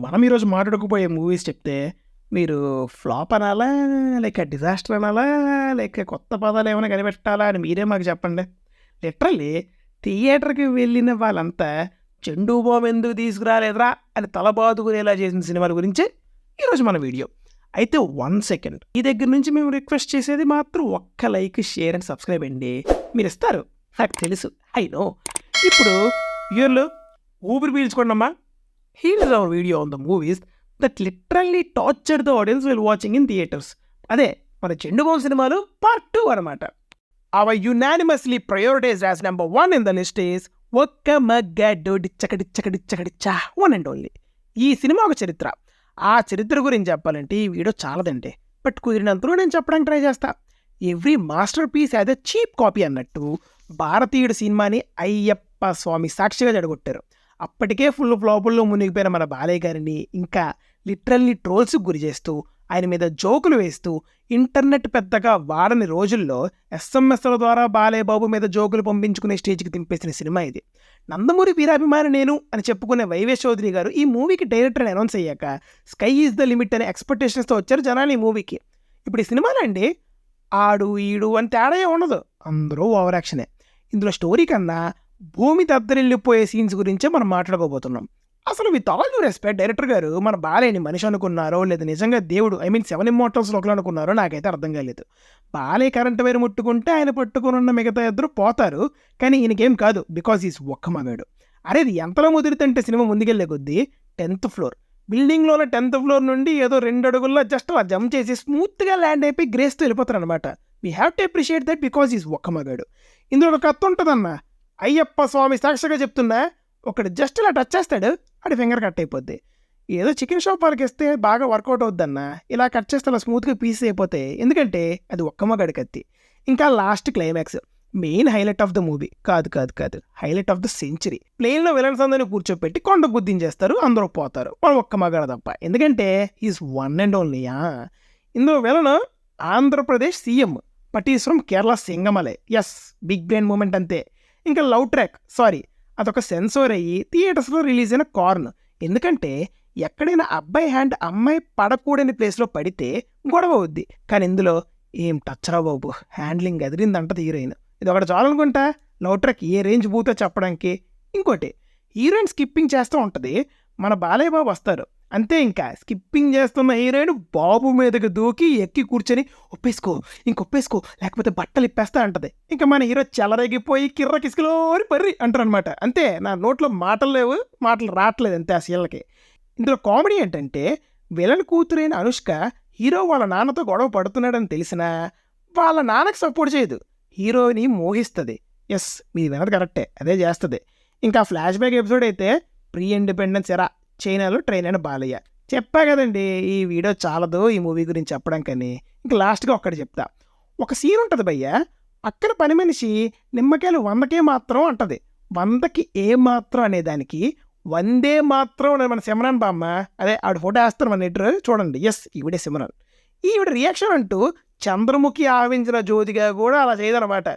మనం ఈరోజు మాట్లాడుకుపోయే మూవీస్ చెప్తే మీరు ఫ్లాప్ అనాలా? లేక డిజాస్టర్ అనాలా? లేక కొత్త పదాలు ఏమైనా కనిపెట్టాలా అని మీరే మాకు చెప్పండి. లిటరల్లీ థియేటర్కి వెళ్ళిన వాళ్ళంతా చెండు బామ్ ఎందుకు తీసుకురాలేదురా అని తలబాదుకునేలా చేసిన సినిమాల గురించి ఈరోజు మన వీడియో. అయితే వన్ సెకండ్ ఈ దగ్గర నుంచి మేము రిక్వెస్ట్ చేసేది మాత్రం ఒక్క లైక్ షేర్ అండ్ సబ్స్క్రైబ్ అండి. మీరు ఇస్తారు. నాకు తెలుసు. ఐ నో ఇప్పుడు వ్యూర్లు ఊపిరి పీల్చుకోండమ్మా. Here is our video on the movies that literally torture the audience will watching in theatres అదే మన చెండుబాబు సినిమాలు పార్ట్ టూ అనమాట our unanimously prioritize as number one in the list is ఒక్క మగ్గాడు డిచ్చకడిచ్చకడిచ్చకడిచ్చా వన్ అండ్ ఓన్లీ ఈ సినిమా ఒక చరిత్ర. ఆ చరిత్ర గురించి చెప్పాలంటే ఈ వీడియో చాలదండి. బట్ కుదిరినంతలో నేను చెప్పడానికి ట్రై చేస్తా. Every masterpiece as a cheap copy అన్నట్టు భారతీయుడు సినిమాని అయ్యప్ప స్వామి సాక్షిగా జడగొట్టారు అప్పటికే ఫుల్ ఫ్లాపుల్లో మునిగిపోయిన మన బాలయ్య గారిని ఇంకా లిటరల్లీ ట్రోల్స్కి గురి చేస్తూ ఆయన మీద జోకులు వేస్తూ ఇంటర్నెట్ పెద్దగా వాడని రోజుల్లో ఎస్ఎంఎస్ల ద్వారా బాలయ్య బాబు మీద జోకులు పంపించుకునే స్టేజ్కి దింపేసిన సినిమా ఇది. నందమూరి వీరాభిమాని నేను అని చెప్పుకునే వైవే చౌదరి గారు ఈ మూవీకి డైరెక్టర్ అని అనౌన్స్ అయ్యాక స్కై ఈజ్ ద లిమిట్ అనే ఎక్స్పెక్టేషన్స్తో వచ్చారు జనాలు ఈ మూవీకి. ఇప్పుడు ఈ సినిమాలో అండి ఆడు ఈడు అని తేడా ఉండదు అందరూ ఓవర్ యాక్షనే. ఇందులో స్టోరీ కన్నా భూమి దద్దరిల్లిపోయే సీన్స్ గురించే మనం మాట్లాడుకోబోతున్నాం అసలు with all due respect director గారు మన బాలయ్యని మనిషి అనుకున్నారో లేదా నిజంగా దేవుడు ఐ మీన్ సెవెన్ ఇమ్మోటల్స్ ఒకరు అనుకున్నారో నాకైతే అర్థం కాలేదు. బాలయ్య కరెంట్ వైర్ ముట్టుకుంటే ఆయన పట్టుకుని ఉన్న మిగతా ఇద్దరు పోతారు కానీ ఈయనకేం కాదు బికాజ్ ఈజ్ ఒక్క మగాడు. అరే ఇది ఎంతలో ముదిరితంటే సినిమా ముందుకెళ్ళే కొద్దీ టెన్త్ ఫ్లోర్ బిల్డింగ్లోనే టెన్త్ ఫ్లోర్ నుండి ఏదో రెండు అడుగుల్లో జస్ట్ అలా జంప్ చేసి స్మూత్గా ల్యాండ్ అయిపోయి గ్రేస్తో వెళ్ళిపోతారు అనమాట we have to appreciate that because is ఒక్క మగాడు. ఇందులో ఒక కత్తి ఉంటుందన్నా అయ్యప్ప స్వామి సాక్షిగా చెప్తున్నా ఒకడు జస్ట్ ఇలా టచ్ చేస్తాడు అది ఫింగర్ కట్ అయిపోద్ది. ఏదో చికెన్ షాప్ వాళ్ళకి ఇస్తే బాగా వర్కౌట్ అవుద్దన్న ఇలా కట్ చేస్తే అలా స్మూత్గా పీసెస్ అయిపోతాయి ఎందుకంటే అది ఒక్క మగాడి కత్తి. ఇంకా last climax main highlight of the movie కాదు కాదు కాదు హైలైట్ ఆఫ్ ద సెంచరీ ప్లేన్లో విలన్స్ అందరిని కూర్చోపెట్టి కొండ గుద్దించేస్తారు అందరూ పోతారు. మనం ఒక్క మగాడు తప్ప. ఎందుకంటే ఈజ్ వన్ అండ్ ఓన్లీయా ఇందులో విలను ఆంధ్రప్రదేశ్ సీఎం పటీశ్వరం కేరళ సింగమలే. ఎస్ బిగ్ బ్రెయిన్ మూమెంట్ అంతే. ఇంకా లవ్ ట్రాక్ సారీ అదొక సెన్సోర్ అయ్యి థియేటర్స్లో రిలీజ్ అయిన కార్న్. ఎందుకంటే ఎక్కడైనా అబ్బాయి హ్యాండ్ అమ్మాయి పడకూడని ప్లేస్లో పడితే గొడవ అవుద్ది. కానీ ఇందులో ఏం టచ్ రా బాబు. Handling ఎదిరిందంటది heroine. ఇది ఒకటి చాలనుకుంటా? లవ్ ట్రాక్ ఏ రేంజ్ బూతో చెప్పడానికి. ఇంకోటి హీరోయిన్ స్కిప్పింగ్ చేస్తూ ఉంటుంది. మన బాలయ్య బాబు వస్తారు. అంతే ఇంకా. స్కిప్పింగ్ చేస్తున్న హీరోయిన్ బాబు మీదకి దూకి ఎక్కి కూర్చొని ఒప్పేసుకో ఇంకొప్పేసుకో లేకపోతే బట్టలు ఇప్పేస్తా అంటది. ఇంకా మన హీరో చెలరేగిపోయి కిర్ర కిసుకులోని పర్రి అంటారు అనమాట అంతే నా నోట్లో మాటలు లేవు మాటలు రావట్లేదు అంతే ఆ సీన్లకి. ఇందులో కామెడీ ఏంటంటే విలన్ కూతురైన అనుష్క హీరో వాళ్ళ నాన్నతో గొడవ పడుతున్నాడని తెలిసినా వాళ్ళ నాన్నకి సపోర్ట్ చేయదు. హీరోని మోహిస్తుంది. ఎస్ మీది వినది కరెక్టే అదే చేస్తుంది. ఇంకా ఫ్లాష్ బ్యాక్ ఎపిసోడ్ అయితే ప్రీ ఇండిపెండెన్స్ ఎరా. చైనాలో ట్రైన్ అయిన బాలయ్య. చెప్పా కదండి ఈ వీడియో చాలదు ఈ మూవీ గురించి చెప్పడం కానీ. ఇంక లాస్ట్గా ఒక్కటి చెప్తా. ఒక సీన్ ఉంటుంది భయ్య అక్కడ పని మనిషి నిమ్మకాయలు వందకే మాత్రం అంటది. వందకి ఏ మాత్రం అనే దానికి వందే మాత్రం మన సిమరాన్ బామ్మ అదే ఆవిడ ఫోటో వేస్తారు మన ఎడ్రు చూడండి. ఎస్ ఈవిడే సిమరాన్ ఈవిడ రియాక్షన్ అంటూ చంద్రముఖి ఆవించిన జ్యోతిగా కూడా అలా చేయదనమాట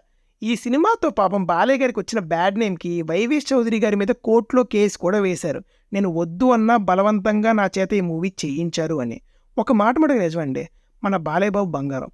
ఈ సినిమాతో పాపం బాలయ్య గారికి వచ్చిన బ్యాడ్ నేమ్కి వైవి చౌదరి గారి మీద కోర్టులో కేసు కూడా వేశారు. నేను వద్దు అన్నా బలవంతంగా నా చేత ఈ మూవీ చేయించారు అని. ఒక మాట మాట నిజమండి. మన బాలయ్యబాబు బంగారం.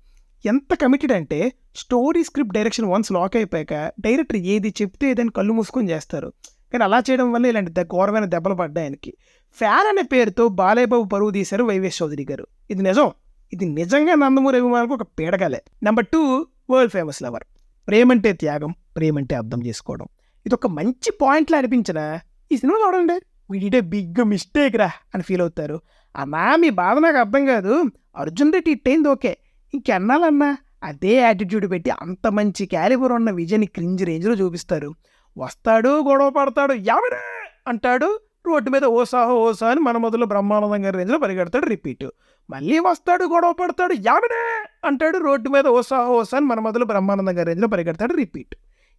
ఎంత కమిటెడ్ అంటే story script direction once lock అయిపోయాక డైరెక్టర్ ఏది చెప్తే ఏదైనా కళ్ళు మూసుకొని చేస్తారు. కానీ అలా చేయడం వల్ల ఇలాంటి ద- ఘోరమైన దెబ్బలు పడ్డాయి ఆయనకి. ఫ్యాన్ అనే పేరుతో బాలయ్యబాబు పరువు తీశారు వైవేష్ చౌదరి గారు. ఇది నిజం. ఇది నిజంగా నందమూరి అభిమానులకు ఒక పీడగాలే. Number two world famous lover ప్రేమంటే త్యాగం ప్రేమంటే అర్థం చేసుకోవడం. ఇది ఒక మంచి పాయింట్లో అనిపించిన ఈ సినిమా చూడండి. వీడిడే బిగ్ మిస్టేక్ రా అని ఫీల్ అవుతారు. అన్నా మీ బాధ నాకు అర్థం కాదు. అర్జున్ రెడ్డి ఇట్టయింది ఓకే. ఇంకెన్నాలన్నా అదే యాటిట్యూడ్ పెట్టి అంత మంచి క్యాలిబర్ ఉన్న విజయ్ని క్రింజ్ రేంజ్లో చూపిస్తారు. వస్తాడు గొడవ పడతాడు ఎవరే అంటాడు. రోడ్డు మీద ఓసాహో ఓసా అని మన మొదలు బ్రహ్మానందం గారి రేంజ్లో పరిగెడతాడు రిపీట్. మళ్ళీ వస్తాడు గొడవ పడతాడు యామినే! అంటాడు రోడ్డు మీద ఓసా ఓసా అని మన మొదలు బ్రహ్మానందం గారి రేంజ్లో పరిగెడతాడు రిపీట్.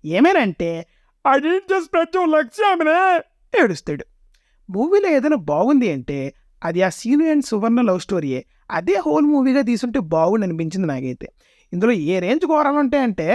ఏమేనంటే అది జస్ట్ ప్రతి లక్ష్యమనే ఏడుస్తాడు. మూవీలో ఏదైనా బాగుంది అంటే అది ఆ సీను అండ్ సువర్ణ లవ్ స్టోరీయే. అదే హోల్ మూవీగా తీసుంటే బాగుండి అనిపించింది నాకైతే. ఇందులో ఏ రేంజ్ ఘోరాలు ఉంటాయంటే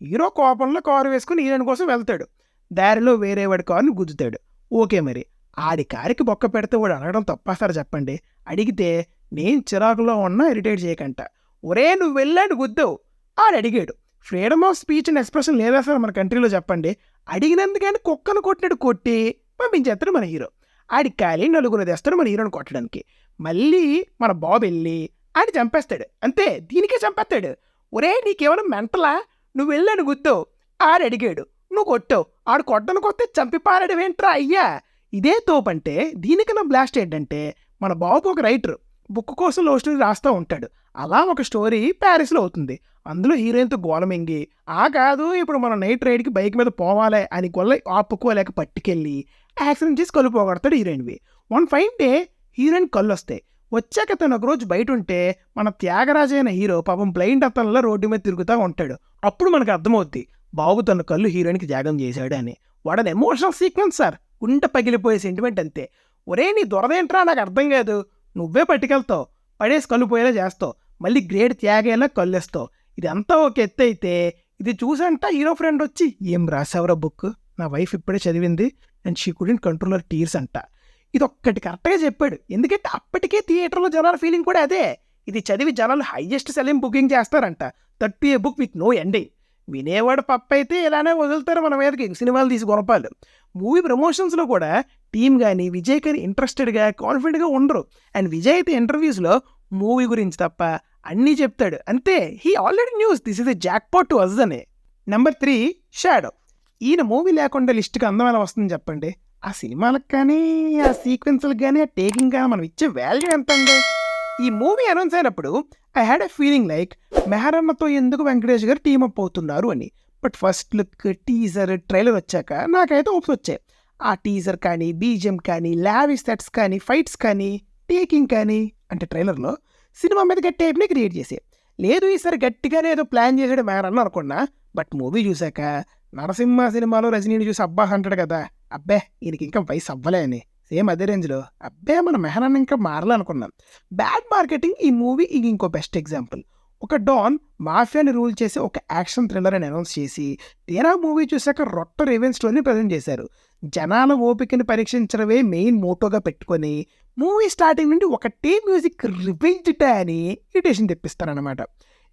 హీరో కోపంలో కారు వేసుకుని హీరోయిన్ కోసం వెళ్తాడు. దారిలో వేరే వాడి కారుని గుద్దుతాడు. ఓకే మరి. ఆడి కారికి బొక్క పెడితే వాడు అడగడం తప్పేస్తారు చెప్పండి? అడిగితే నేను చిరాకులో ఉన్నా ఇరిటేట్ చేయకంట. ఒరే నువ్వు వెళ్ళాడు గుద్దు ఆడు అడిగాడు. Freedom of speech and expression లేదా సార్ మన కంట్రీలో చెప్పండి. అడిగినందుకని కుక్కను కొట్టినట్టు కొట్టి పంపించేస్తాడు మన హీరో. ఆడి ఖాళీ నలుగురు తెస్తాడు మన హీరోని కొట్టడానికి. మళ్ళీ మన బాబు వెళ్ళి ఆడి చంపేస్తాడు. అంతే దీనికే చంపేస్తాడు. ఒరే నీకేమైనా మెంటలా? నువ్వు వెళ్ళాను గుద్దు ఆడు అడిగాడు. నువ్వు కొట్టావు. ఆడు కొట్టను కొత్తే చంపి పారాడవేంట్రా అయ్యా? ఇదే తోపంటే దీనికన్నా బ్లాస్ట్ ఏంటంటే మన బాబు ఒక రైటరు బుక్ కోసం లవ్ స్టోరీ రాస్తూ ఉంటాడు. అలా ఒక స్టోరీ ప్యారిస్లో అవుతుంది. అందులో హీరోయిన్తో గోలమింగి ఆ కాదు ఇప్పుడు మనం నైట్ రైడ్కి బైక్ మీద పోవాలి అని గొల్ల ఆపుకోలేక పట్టుకెళ్ళి యాక్సిడెంట్ చేసి కళ్ళు పోగొడతాడు హీరోయిన్వి. వన్ ఫైన్ డే హీరోయిన్ కళ్ళు వస్తాయి వచ్చాక తను ఒకరోజు బయట ఉంటే మన త్యాగరాజు అయిన హీరో పాపం బ్లైండ్ అతనిలో రోడ్డు మీద తిరుగుతూ ఉంటాడు. అప్పుడు మనకు అర్థమవుద్ది బాబు తన కళ్ళు హీరోయిన్కి త్యాగం చేశాడు అని. వాడని ఎమోషనల్ సీక్వెన్స్ సార్. ఉంట పగిలిపోయే సెంటిమెంట్ అంతే. ఒరే నీ దొరదేంట్రా నాకు అర్థం కాదు. నువ్వే పట్టుకెళ్తావు. పడేసి కళ్ళుపోయేలా చేస్తావు. మళ్ళీ గ్రేడ్ త్యాగేలా కళ్ళేస్తావు. ఇది ఒక ఎత్తు అయితే ఇది చూసంట హీరో ఫ్రెండ్ వచ్చి ఏం రాసావరా బుక్ నా వైఫ్ ఇప్పుడే చదివింది. And she couldn't controller tears అంట. ఇది ఒక్కటి కరెక్ట్గా చెప్పాడు. ఎందుకంటే అప్పటికే థియేటర్లో జనాల ఫీలింగ్ కూడా అదే. ఇది చదివి జనాలు హైయెస్ట్ సెలింగ్ బుకింగ్ చేస్తారంట. Thirty a book with no ending. వినేవాడు పప్ప అయితే ఇలానే వదులుతారు మన మీదకి. సినిమాలు తీసి గొనపాలు మూవీ ప్రమోషన్స్లో కూడా టీం కానీ విజయ్ కానీ ఇంట్రెస్టెడ్గా కాన్ఫిడెంట్గా ఉండరు. అండ్ విజయ్ అయితే ఇంటర్వ్యూస్లో మూవీ గురించి తప్ప అన్నీ చెప్తాడు. అంతే he already news this is a jackpot to us అనే. నెంబర్ త్రీ షాడో ఈయన మూవీ లేకుండా లిస్ట్కి అందం ఎలా వస్తుంది చెప్పండి? ఆ సినిమాలకు కానీ ఆ సీక్వెన్స్లకు కానీ ఆ టేకింగ్ కానీ మనం ఇచ్చే వాల్యూ ఎంత అండి ఈ మూవీ అనౌన్స్ అయినప్పుడు I had a feeling like మెహరన్నతో ఎందుకు వెంకటేష్ గారు టీమప్ అప్ అవుతున్నారు అని. But first look teaser trailer వచ్చాక నాకైతే ఓప్స్ వచ్చాయి. ఆ టీజర్ కానీ బీజిఎం కానీ లావిష్ సెట్స్ కానీ ఫైట్స్ కానీ టేకింగ్ కానీ అంటే ట్రైలర్లో సినిమా మీద గట్టి టైప్ని క్రియేట్ చేసే లేదు ఈసారి గట్టిగానే ఏదో ప్లాన్ చేసాడు మేరన్న అనుకున్నా బట్ మూవీ చూశాక నరసింహ సినిమాలో రజనీని చూసి అబ్బా అంటాడు కదా అబ్బే ఈయనకి ఇంకా వయసు అవ్వలే అని. సేమ్ అదే రేంజ్లో. అబ్బే మన మెహరాన్ ఇంకా మారాలనుకున్నాం బ్యాడ్ మార్కెటింగ్ ఈ మూవీ ఇంకో బెస్ట్ ఎగ్జాంపుల్ ఒక డాన్ మాఫియాని రూల్ చేసి ఒక యాక్షన్ థ్రిల్లర్ అని అనౌన్స్ చేసి తీరా మూవీ చూశాక రొట్ట రివెన్ స్టోరీని ప్రజెంట్ చేశారు. జనాల ఓపికని పరీక్షించడమే మెయిన్ మోటోగా పెట్టుకొని మూవీ స్టార్టింగ్ నుండి ఒకటే మ్యూజిక్ రివెంజ్ అని ఇరిటేషన్ తెప్పిస్తారనమాట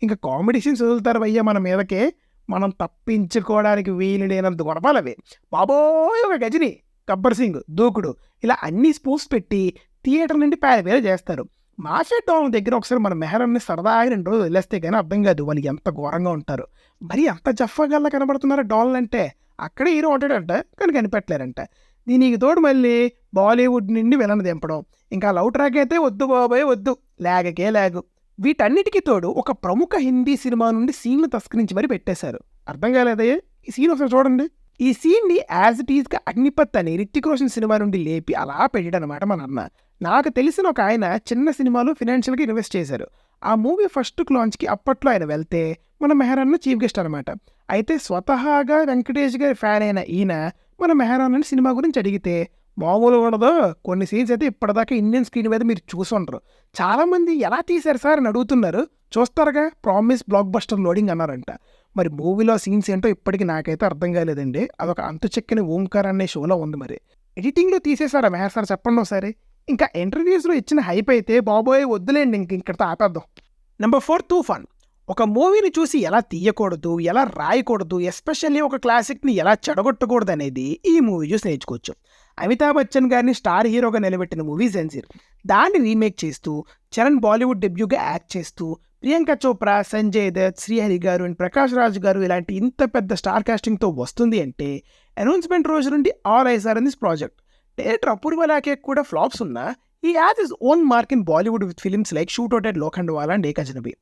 ఇంకా కామెడీ సీన్స్ వదులుతారు అయ్యా మన మీదకే. మనం తప్పించుకోవడానికి వీలు లేనంత గొడవలవి. బాబోయ్ ఒక గజని గబ్బర్ సింగ్ దూకుడు ఇలా అన్ని స్పూఫ్స్ పెట్టి థియేటర్ నుండి వేరే చేస్తారు. మాఫియా డాన్ దగ్గర ఒకసారి మన మెహరన్ని సరదాగా రెండు రోజులు వదిలేస్తే కానీ అర్థం కాదు వాళ్ళు ఎంత ఘోరంగా ఉంటారు. మరి అంత జఫ్ఫగల్లా కనబడుతున్నారు డాల్ అంటే? అక్కడే హీరో ఉంటాడంట కానీ కనిపెట్టలేరంట. దీనికి తోడు మళ్ళీ బాలీవుడ్ నుండి విలన్ దింపడం. ఇంకా లవ్ ట్రాక్ అయితే వద్దు బాబాయ్ వద్దు. లాగకే లాగు. వీటన్నిటికీ తోడు ఒక ప్రముఖ హిందీ సినిమా నుండి సీన్లు తస్కరించి మరి పెట్టేశారు. అర్థం కాలేదయ్యే? ఈ సీన్ ఒకసారి చూడండి. ఈ సీన్ని యాజ్ ఇట్ ఈజ్గా అగ్నిపత్ అని రిత్తిక్ రోషన్ సినిమా నుండి లేపి అలా పెట్టాడనమాట మన అన్న నాకు తెలిసిన ఒక ఆయన చిన్న సినిమాలు ఫినాన్షియల్గా ఇన్వెస్ట్ చేశారు. ఆ మూవీ ఫస్ట్ లాంచ్కి అప్పట్లో ఆయన వెళ్తే మన మెహరాన్న చీఫ్ గెస్ట్ అనమాట అయితే స్వతహాగా వెంకటేష్ గారి ఫ్యాన్ అయిన ఈయన మన మెహరాన్ సినిమా గురించి అడిగితే మామూలు ఉండదు. కొన్ని సీన్స్ అయితే ఇప్పటిదాకా ఇండియన్ స్క్రీన్ మీద మీరు చూసుండరు చాలామంది ఎలా తీశారు సార్? అని అడుగుతున్నారు. చూస్తారుగా. ప్రామిస్ బ్లాక్ బస్టర్ లోడింగ్ అన్నారంట. మరి మూవీలో సీన్స్ ఏంటో ఇప్పటికి నాకైతే అర్థం కాలేదండి. అదొక అంతు చెక్కని ఓంకార్ అనే షోలో ఉంది మరి. ఎడిటింగ్లో తీసేశారా మెహర్ సార్? చెప్పండి ఒకసారి. ఇంకా ఇంటర్వ్యూస్లో ఇచ్చిన హైప్ అయితే బాబోయ్ వద్దులేండి ఇంక ఇక్కడితో ఆపేద్దాం. Number four Thoofan. ఒక మూవీని చూసి ఎలా తీయకూడదు ఎలా రాయకూడదు ఎస్పెషల్లీ ఒక క్లాసిక్ని ఎలా చెడగొట్టకూడదు అనేది ఈ మూవీ చూసి నేర్చుకోవచ్చు. అమితాబ్ బచ్చన్ గారిని స్టార్ హీరోగా నిలబెట్టిన మూవీ జెన్సీర్. దాన్ని రీమేక్ చేస్తూ చరణ్ బాలీవుడ్ డెబ్యూగా యాక్ట్ చేస్తూ ప్రియాంక చోప్రా సంజయ్ దత్ శ్రీహరి గారు అండ్ ప్రకాష్ రాజ్ గారు ఇలాంటి ఇంత పెద్ద స్టార్ కాస్టింగ్తో వస్తుంది అంటే అనౌన్స్మెంట్ రోజు నుండి all eyes are in this project. Director Apoorva Lakhia కూడా ఫ్లాప్స్ ఉన్నా he has his own mark in Bollywood with films like shoot out at Lokhandwala and Ek Ajnabee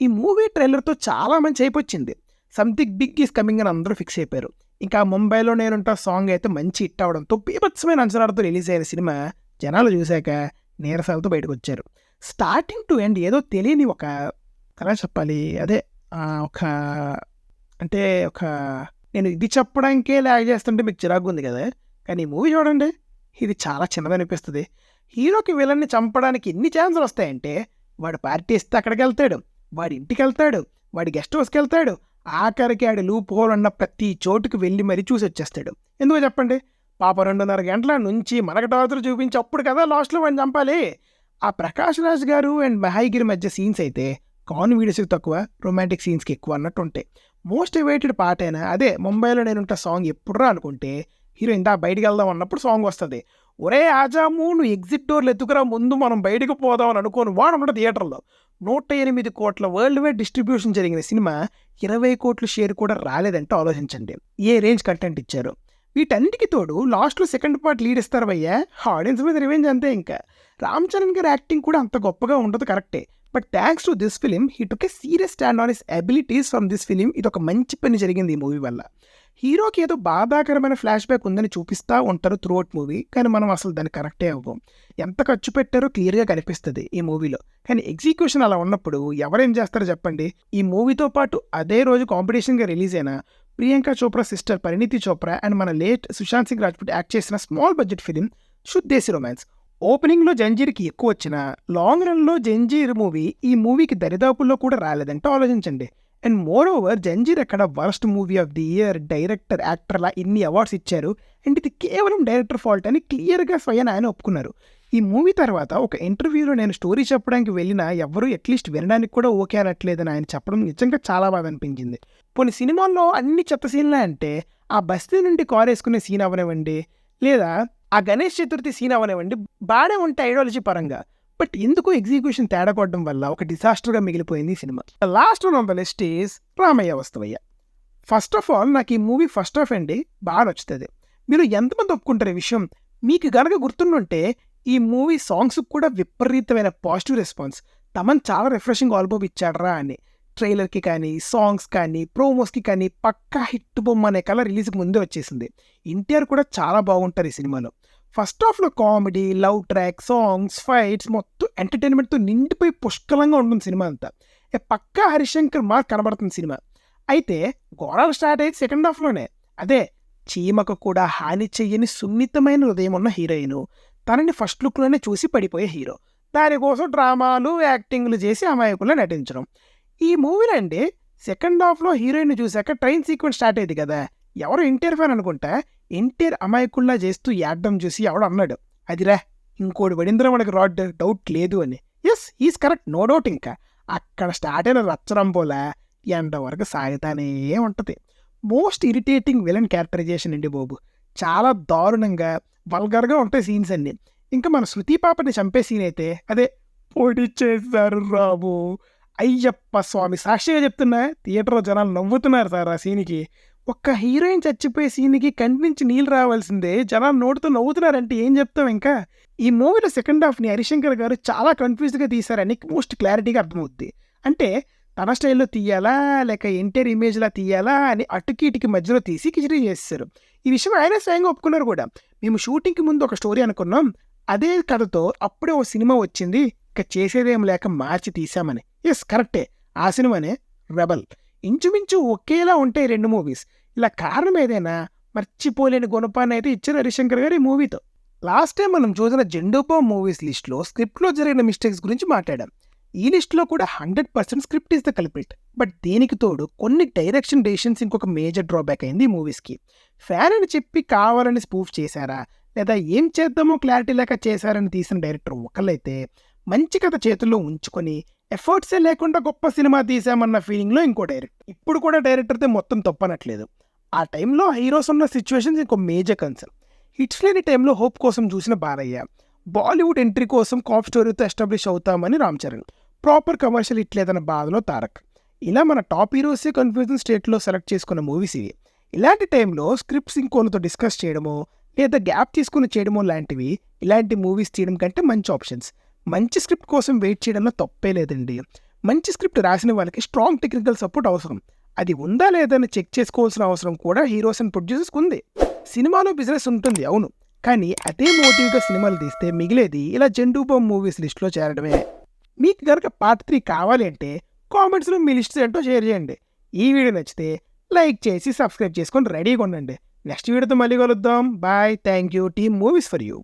ఈ మూవీ ట్రైలర్తో చాలా మంచి అయిపోయింది సంథింగ్ బిగ్ ఈస్ కమింగ్ అని అందరూ fix అయిపోయారు. ఇంకా ముంబైలో నేనుంటా సాంగ్ అయితే మంచి హిట్ అవడంతో బీభత్సమైన అంచనాలతో రిలీజ్ అయిన సినిమా జనాలు చూశాక నీరసాలతో బయటకు వచ్చారు స్టార్టింగ్ టు ఎండ్ ఏదో తెలియని ఒక ఎలా చెప్పాలి. అదే ఒక అంటే ఒక నేను ఇది చెప్పడానికే లాగ్ చేస్తుంటే మీకు చిరాకు ఉంది కదా? కానీ ఈ మూవీ చూడండి. ఇది చాలా చిన్నదనిపిస్తుంది హీరోకి విలన్ని చంపడానికి ఎన్ని ఛాన్సులు వస్తాయంటే వాడు పార్టీ ఇస్తే అక్కడికి వెళ్తాడు వాడి ఇంటికి వెళ్తాడు వాడి గెస్ట్ హౌస్కి వెళ్తాడు ఆఖరికి ఆడి లూప్ హోల్ ఉన్న ప్రతి చోటుకి వెళ్ళి మరీ చూసి వచ్చేస్తాడు ఎందుకో చెప్పండి పాప రెండున్నర గంటల నుంచి మనకు టార్చర్ చూపించి అప్పుడు కదా లాస్ట్లో వాడిని చంపాలి. ఆ ప్రకాష్ రాజ్ గారు అండ్ మహాయిగిరి మధ్య సీన్స్ అయితే కాన్ వీడియోస్కి తక్కువ రొమాంటిక్ సీన్స్కి ఎక్కువ అన్నట్టు ఉంటాయి మోస్ట్ అవైటెడ్ పాట అయినా అదే ముంబైలో నేనుంట సాంగ్ ఎప్పుడురా అనుకుంటే హీరోయిన్ దా బయటికి వెళ్దాం అన్నప్పుడు సాంగ్ వస్తుంది. ఒరే ఆజాము నువ్వు ఎగ్జిట్ డోర్లు ఎత్తుకురా ముందు మనం బయటకు పోదాం అని అనుకోని వాడు ఉన్నాడు థియేటర్లో. నూట ఎనిమిది కోట్ల వరల్డ్ వైడ్ డిస్ట్రిబ్యూషన్ జరిగిన సినిమా ఇరవై కోట్ల షేర్ కూడా రాలేదంటే ఆలోచించండి. ఏ రేంజ్ కంటెంట్ ఇచ్చారు? వీటన్నిటికి తోడు లాస్ట్లో సెకండ్ పార్ట్ లీడ్ ఇస్తారు భయ్యా ఆడియన్స్ మీద రివెంజ్ అంతే ఇంకా. రామ్ చరణ్ గారి యాక్టింగ్ కూడా అంత గొప్పగా ఉండదు కరెక్టే. But thanks to this film he took a serious stand on his abilities from this film. ఇది ఒక మంచి పని జరిగింది ఈ మూవీ వల్ల. హీరోకి ఏదో బాధాకరమైన ఫ్లాష్ బ్యాక్ ఉందని చూపిస్తూ ఉంటారు త్రూ అవుట్ మూవీ కానీ మనం అసలు దాన్ని కరెక్టే అవ్వం. ఎంత ఖర్చు పెట్టారో క్లియర్గా కనిపిస్తుంది ఈ మూవీలో కానీ ఎగ్జిక్యూషన్ అలా ఉన్నప్పుడు ఎవరేం చేస్తారో చెప్పండి. ఈ మూవీతో పాటు అదే రోజు కాంపిటీషన్గా రిలీజ్ అయిన ప్రియాంక చోప్రా సిస్టర్ పరిణితి చోప్రా అండ్ మన లేట్ సుశాంత్ సింగ్ రాజ్పుట్ యాక్ట్ చేసిన small budget film Shuddh Desi romance ఓపెనింగ్లో జంజీర్కి ఎక్కువ వచ్చిన లాంగ్ రన్లో జంజీర్ మూవీ ఈ మూవీకి దరిదాపుల్లో కూడా రాలేదంటే ఆలోచించండి. అండ్ మోర్ ఓవర్ జంజీర్ అక్కడ worst movie of the year director యాక్టర్లా ఇన్ని అవార్డ్స్ ఇచ్చారు. అండ్ ఇది కేవలం డైరెక్టర్ ఫాల్ట్ అని క్లియర్గా స్వయం ఆయన ఒప్పుకున్నారు. ఈ మూవీ తర్వాత ఒక ఇంటర్వ్యూలో నేను స్టోరీ చెప్పడానికి వెళ్ళినా ఎవరు అట్లీస్ట్ వినడానికి కూడా ఓకే అనట్లేదని ఆయన చెప్పడం నిజంగా చాలా బాగా అనిపించింది. కొన్ని సినిమాల్లో అన్ని చెత్త సీన్లే అంటే ఆ బస్తీ నుండి కార్ వేసుకునే సీన్ అవనివ్వండి లేదా ఆ గణేష్ చతుర్థి సీన్ అవనివ్వండి బాగానే ఉంటాయి ఐడియాలజీ పరంగా. బట్ ఎందుకు ఎగ్జిక్యూషన్ తేడా కొట్టడం వల్ల ఒక డిజాస్టర్గా మిగిలిపోయింది ఈ cinema. Last one on the list is Ramayya Vasthavayya. First of all నాకు ఈ మూవీ ఫస్ట్ ఆఫ్ అండి బాగా నచ్చుతుంది. మీరు ఎంతమంది ఒప్పుకుంటారు ఈ విషయం? మీకు గనక గుర్తుండుంటే ఈ మూవీ సాంగ్స్ కూడా విపరీతమైన పాజిటివ్ రెస్పాన్స్ తమన్ చాలా రిఫ్రెషింగ్ ఆల్బమ్ ఇచ్చాడరా అని. ట్రైలర్కి కానీ సాంగ్స్ కానీ ప్రోమోస్కి కానీ పక్కా హిట్ బొమ్మ అనే కల రిలీజ్కి ముందే వచ్చేసింది. ఎన్టీఆర్ కూడా చాలా బాగుంటారు ఈ సినిమాలో. ఫస్ట్ హాఫ్లో comedy love track songs fights మొత్తం ఎంటర్టైన్మెంట్తో నిండిపోయి పుష్కలంగా ఉంటుంది సినిమా అంతా. ఏ పక్కా హరిశంకర్ మార్క్ కనబడుతుంది సినిమా. అయితే గోడలు స్టార్ట్ అయ్యేది సెకండ్ హాఫ్లోనే అదే చీమకు కూడా హాని చెయ్యని సున్నితమైన హృదయం ఉన్న హీరోయిన్. తనని ఫస్ట్ లుక్లోనే చూసి పడిపోయే హీరో. దానికోసం డ్రామాలు యాక్టింగ్లు చేసి అమాయకుల్లో నటించడం. ఈ మూవీలో అండి సెకండ్ హాఫ్లో హీరోయిన్ చూశాక ట్రైన్ సీక్వెన్స్ స్టార్ట్ అయ్యింది కదా. ఎవరు ఎన్టీఆర్ ఫ్యాన్ అనుకుంటా? ఎన్టీఆర్ అమాయకుల్లా చేస్తూ యాడ్డం చూసి ఎవడు అన్నాడు. అదిరా ఇంకోటి పడిందిరా మనకి రాడ్ డౌట్ లేదు అని. Yes is correct no doubt ఇంకా. అక్కడ స్టార్ట్ అయిన రచ్చరం పోలా ఎండ వరకు సాగుతానే ఉంటుంది. మోస్ట్ ఇరిటేటింగ్ విలన్ క్యారెక్టరైజేషన్ అండి బాబు. చాలా దారుణంగా వల్గర్గా ఉంటాయి సీన్స్ అన్ని. ఇంకా మన శృతి పాపని చంపే సీన్ అయితే అదే పొడి చేశారు రాబు అయ్యప్ప స్వామి సాక్షిగా చెప్తున్నా థియేటర్లో జనాలు నవ్వుతున్నారు సార్ ఆ సీన్కి ఒక్క హీరోయిన్ చచ్చిపోయే సీన్కి కంటి నుంచి నీళ్ళు రావాల్సిందే. జనాలు నోటితో నవ్వుతున్నారంటే ఏం చెప్తాం ఇంకా? ఈ మూవీలో సెకండ్ హాఫ్ని హరిశంకర్ గారు చాలా కన్ఫ్యూజ్గా తీశారని మోస్ట్ క్లారిటీగా అర్థమవుద్ది. అంటే తన స్టైల్లో తీయాలా? లేక ఎన్టీఆర్ ఇమేజ్లా తీయాలా? అని అటుకి ఇటుకి మధ్యలో తీసి కిచడీ చేస్తారు ఈ విషయం ఆయన స్వయంగా ఒప్పుకున్నారు కూడా. మేము షూటింగ్కి ముందు ఒక స్టోరీ అనుకున్నాం. అదే కథతో అప్పుడే ఓ సినిమా వచ్చింది. ఇక చేసేదేం లేక మార్చి తీసామని ఎస్ కరెక్టే ఆ సినిమానే రెబల్ ఇంచుమించు ఒకేలా ఉంటాయి రెండు మూవీస్ ఇలా కారణం ఏదైనా మర్చిపోలేని గుణపాన్ని అయితే ఇచ్చారు హరిశంకర్ గారు ఈ మూవీతో. లాస్ట్ టైం మనం చూసిన జెండోపా మూవీస్ లిస్ట్లో స్క్రిప్ట్లో జరిగిన మిస్టేక్స్ గురించి మాట్లాడాం. ఈ లిస్ట్లో కూడా hundred percent script is the culprit but దీనికి తోడు కొన్ని డైరెక్షన్ డెసిషన్స్ ఇంకొక మేజర్ డ్రాబ్యాక్ అయింది ఈ మూవీస్కి ఫ్యాన్ అని చెప్పి కావాలని స్పూఫ్ చేశారా? లేదా ఏం చేద్దామో క్లారిటీ లేక చేశారని తీసిన డైరెక్టర్ ఒకళ్ళైతే మంచి కథ చేతుల్లో ఉంచుకొని ఎఫర్ట్సే లేకుండా గొప్ప సినిమా తీసామన్న ఫీలింగ్లో ఇంకో డైరెక్టర్. ఇప్పుడు కూడా డైరెక్టర్తో మొత్తం తప్పనట్లేదు. ఆ టైంలో హీరోస్ ఉన్న సిచ్యువేషన్స్ ఇంకో మేజర్ కన్సర్న్. హిట్స్ లేని టైంలో హోప్ కోసం చూసిన బాలయ్య బాలీవుడ్ ఎంట్రీ కోసం కాప్ స్టోరీతో ఎస్టాబ్లిష్ అవుతామని Ram Charan proper commercial hit లేదన్న బాధలో తారక్. ఇలా మన టాప్ హీరోసే కన్ఫ్యూజన్ స్టేట్లో సెలెక్ట్ చేసుకున్న మూవీస్ ఇవి. ఇలాంటి టైంలో స్క్రిప్ట్స్ ఇంకోళ్ళతో డిస్కస్ చేయడమో లేదా గ్యాప్ తీసుకుని చేయడమో లాంటివి ఇలాంటి మూవీస్ తీయడం కంటే మంచి ఆప్షన్స్. మంచి స్క్రిప్ట్ కోసం వెయిట్ చేయడంలో తప్పే లేదండి. మంచి స్క్రిప్ట్ రాసిన వాళ్ళకి స్ట్రాంగ్ టెక్నికల్ సపోర్ట్ అవసరం. అది ఉందా లేదా అని చెక్ చేసుకోవాల్సిన అవసరం కూడా హీరోస్ అండ్ ప్రొడ్యూసర్స్కి ఉంది. సినిమాలో బిజినెస్ ఉంటుంది అవును. కానీ అదే మోటివ్గా సినిమాలు తీస్తే మిగిలేది ఇలా జెండూబం మూవీస్ లిస్ట్లో చేరడమే. మీకు కనుక పార్ట్ త్రీ కావాలి అంటే కామెంట్స్లో మీ లిస్ట్ ఏంటో షేర్ చేయండి. ఈ వీడియో నచ్చితే లైక్ చేసి సబ్స్క్రైబ్ చేసుకొని రెడీగా ఉండండి. నెక్స్ట్ వీడియోతో మళ్ళీ కలుద్దాం. Bye. Thank you team movies for you.